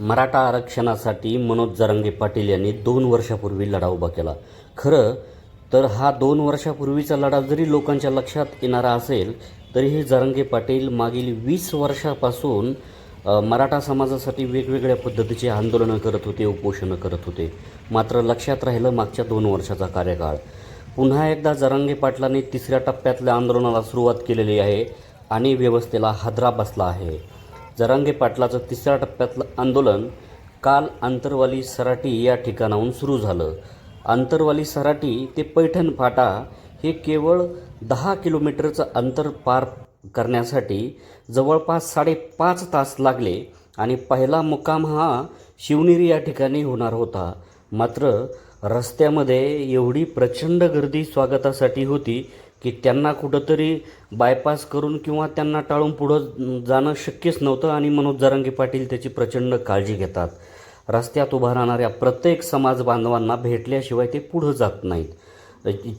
मराठा आरक्षणासाठी मनोज जरांगे पाटील यांनी दोन वर्षापूर्वी लढा उभा केला. खरं तर हा दोन वर्षापूर्वीचा लढा जरी लोकांच्या लक्षात येणारा असेल तरी हे जरांगे पाटील मागील वीस वर्षापासून मराठा समाजासाठी वेगवेगळ्या पद्धतीचे आंदोलनं करत होते उपोषणं करत होते. मात्र लक्षात राहिलं मागच्या दोन वर्षाचा कार्यकाळ. पुन्हा एकदा जरांगे पाटलांनी तिसऱ्या टप्प्यातल्या आंदोलनाला सुरुवात केलेली आहे आणि व्यवस्थेला हादरा बसला आहे. जरांगे पाटलाचं तिसऱ्या टप्प्यातलं आंदोलन काल आंतरवाली सराटी या ठिकाणाहून सुरू झालं. आंतरवाली सराटी ते पैठण फाटा हे केवळ दहा किलोमीटरचं अंतर पार करण्यासाठी जवळपास साडेपाच तास लागले आणि पहिला मुक्काम हा शिवनेरी या ठिकाणी होणार होता. मात्र रस्त्यामध्ये एवढी प्रचंड गर्दी स्वागतासाठी होती की त्यांना कुठंतरी बायपास करून किंवा त्यांना टाळून पुढं जाणं शक्यच नव्हतं आणि मनोज जरंगे पाटील त्याची प्रचंड काळजी घेतात. रस्त्यात उभा राहणाऱ्या प्रत्येक समाज बांधवांना भेटल्याशिवाय ते पुढं जात नाहीत.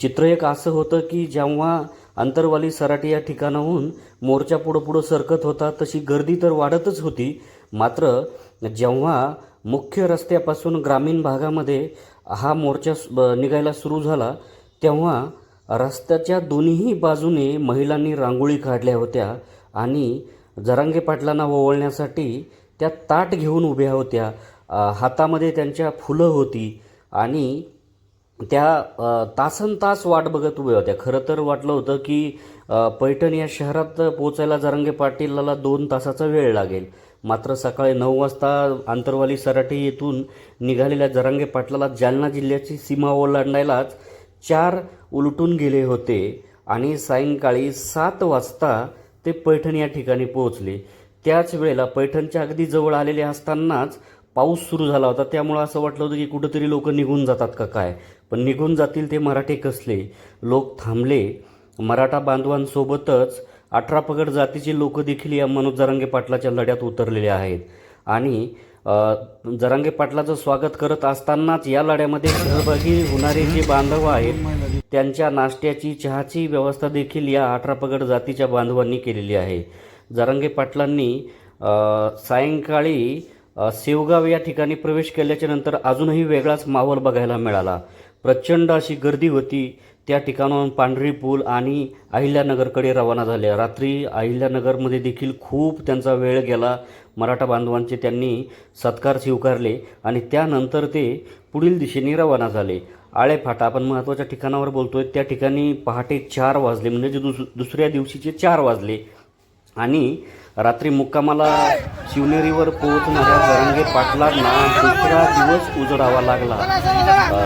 चित्र एक असं होतं की जेव्हा अंतरवाली सराटी या ठिकाणाहून मोर्चा पुढं पुढं सरकत होता तशी गर्दी तर वाढतच होती. मात्र जेव्हा मुख्य रस्त्यापासून ग्रामीण भागामध्ये हा मोर्चा ब- निघायला सुरू झाला तेव्हा रस्त्याच्या दोन्ही बाजूने महिलांनी रांगोळी काढल्या होत्या आणि जरांगे पाटलांना ओवळण्यासाठी त्या ताट घेऊन उभ्या होत्या. हातामध्ये त्यांच्या फुलं होती आणि त्या तासन तास वाट बघत उभ्या होत्या. खरं तर वाटलं होतं की पैठण या शहरात पोचायला जरांगे पाटीलला दोन तासाचा वेळ लागेल. मात्र सकाळी नऊ वाजता आंतरवाली सराठी येथून निघालेल्या जरांगे पाटलाला जालना जिल्ह्याची सीमा ओलांडायलाच चार उलटून गेले होते आणि सायंकाळी सात वाजता ते पैठण या ठिकाणी पोहोचले. त्याच वेळेला पैठणच्या अगदी जवळ आलेले असतानाच पाऊस सुरू झाला होता. त्यामुळं असं वाटलं होतं की कुठंतरी लोक निघून जातात का काय? पण निघून जातील ते मराठे कसले? लोक थांबले. मराठा बांधवांसोबतच अठरा पगड जातीचे लोक देखील या मनोज जरांगे पाटलाच्या लढ्यात उतरलेले आहेत. आणि जरांगे पाटलाचं स्वागत करत असतानाच या लढ्यामध्ये सहभागी होणारे जे बांधव आहेत त्यांच्या नाश्त्याची चहाची व्यवस्था देखील या अठरापगड जातीच्या बांधवांनी केलेली आहे. जरांगे पाटलांनी सायंकाळी सेवगाव या ठिकाणी प्रवेश केल्याच्यानंतर अजूनही वेगळाच माहोल बघायला मिळाला. प्रचंड अशी गर्दी होती. त्या ठिकाणाहून पांढरी पूल आणि अहिल्यानगरकडे रवाना झाले रात्री अहिल्यानगरमध्ये देखील खूप त्यांचा वेळ गेला. मराठा बांधवांचे त्यांनी सत्कार स्वीकारले आणि त्यानंतर ते पुढील दिशेने रवाना झाले. आळेफाटा आपण महत्त्वाच्या ठिकाणावर बोलतोय त्या ठिकाणी पहाटे चार वाजले म्हणजे जे दुस दुसऱ्या दिवशीचे चार वाजले. आणि रात्री मुक्कामाला शिवनेरीवर पोहोचणाऱ्या जरंगे पाटलांना दुसरा दिवस उजडावा लागला.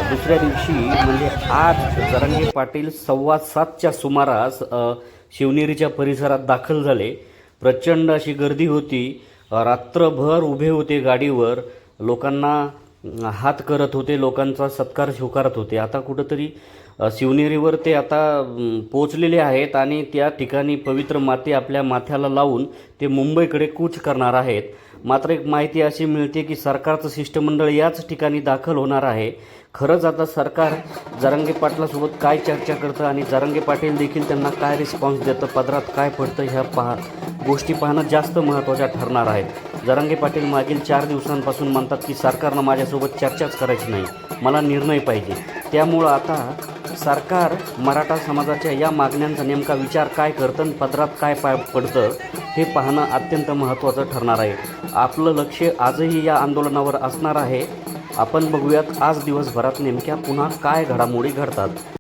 दुसऱ्या दिवशी म्हणजे आज जरंगे पाटील सव्वा सातच्या सुमारास शिवनेरीच्या परिसरात दाखल झाले. प्रचंड अशी गर्दी होती. रात्रभर उभे होते गाडीवर. लोकांना हात करत होते लोकांचा सत्कार स्वीकारत होते. आता कुठंतरी शिवनेरीवर ते आता पोचलेले आहेत आणि त्या ठिकाणी पवित्र माती आपल्या माथ्याला लावून ते मुंबईकडे कूच करणार आहेत. मात्र एक माहिती अशी मिळते की सरकारचं शिष्टमंडळ याच ठिकाणी दाखल होणार आहे. खरंच आता सरकार जरांगे पाटलासोबत काय चर्चा करतं आणि जरांगे पाटील देखील त्यांना काय रिस्पॉन्स देतं पदरात काय पडतं ह्या पहा गोष्टी पाहणं जास्त महत्त्वाच्या ठरणार आहेत. जरांगे पाटील मागील चार दिवसांपासून म्हणतात की सरकारनं माझ्यासोबत चर्चाच करायची नाही. मला निर्णय पाहिजे. त्यामुळं आता सरकार मराठा समाजाच्या या मागण्यांचा नेमका विचार काय करतं आणि पदरात काय पाय पडतं हे पाहणं अत्यंत महत्त्वाचं ठरणार आहे. आपलं लक्ष आजही या आंदोलनावर असणार आहे. आपण बघूयात आज दिवसभरात नेमक्या पुन्हा काय घडामोडी घडतात.